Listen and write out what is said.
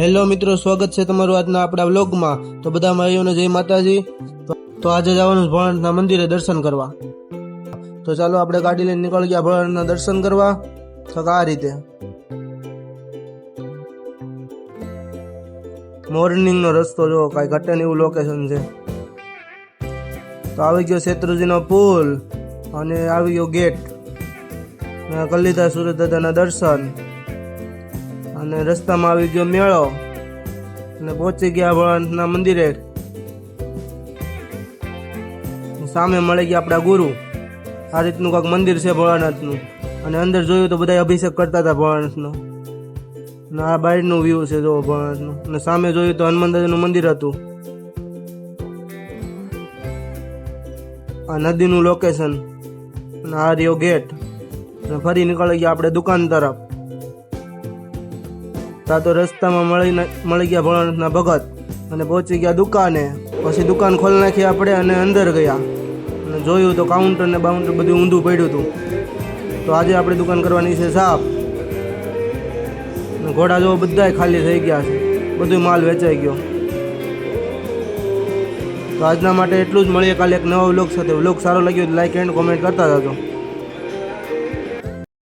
Hello મિત્રો, સ્વાગત છે તમારું આજના આપણા વ્લોગમાં. તો બધા ભાઈઓને જય માતાજી. તો- આજે જવાનું ભોળાનાથના મંદિરે દર્શન કરવા. તો ચાલો આપણે ગાડી લઈને નીકળી ગયા ભોળાનાથના દર્શન કરવા. તો આ રીતે. મોર્નિંગનો રસ્તો જો કાંઈ ઘટે ને એવું લોકેશન છે. તો આવી ગયો શેત્રુજીનો પુલ અને આવી ગયો ગેટ. કરી લીધા સુરત દાદાના દર્શન. અને રસ્તામાં આવી ગયો મેળો. અને પહોંચી ગયા ભગવાનના મંદિરે. સામે મળી ગયા આપણા ગુરુ. આ રીતનું કાંઈક મંદિર છે ભોળાનાથનું. અને અંદર જોયું તો બધા અભિષેક કરતા હતા ભોળાનાથનો. અને આ બાયરનું વ્યૂ છે જો ભોળાનાથનું. અને સામે જોયું તો હનુમાન મંદિર હતું. આ નદીનું લોકેશન અને આ રહ્યો ગેટ અને ફરી નીકળી ગયા આપણે દુકાન તરફ. તા તો રસ્તામાં મળી મળી ગયા ભોળાનાથના ભગત. અને પહોંચી ગયા દુકાને. પછી દુકાન ખોલી નાખી આપણે અને અંદર ગયા. અને જોયું તો કાઉન્ટર ને બાઉન્ટર બધું ઊંધું પડ્યું હતું. તો આજે આપણે દુકાન કરવાની છે સાફ ઘોડા જો બધાય ખાલી થઈ ગયા છે. બધું માલ વેચાઈ ગયો. તો આજના માટે એટલું જ. મળીએ કાલે એક નવો વ્લોગ સાથે. વ્લોગ સારો લાગ્યો લાઈક એન્ડ કોમેન્ટ કરતા જજો.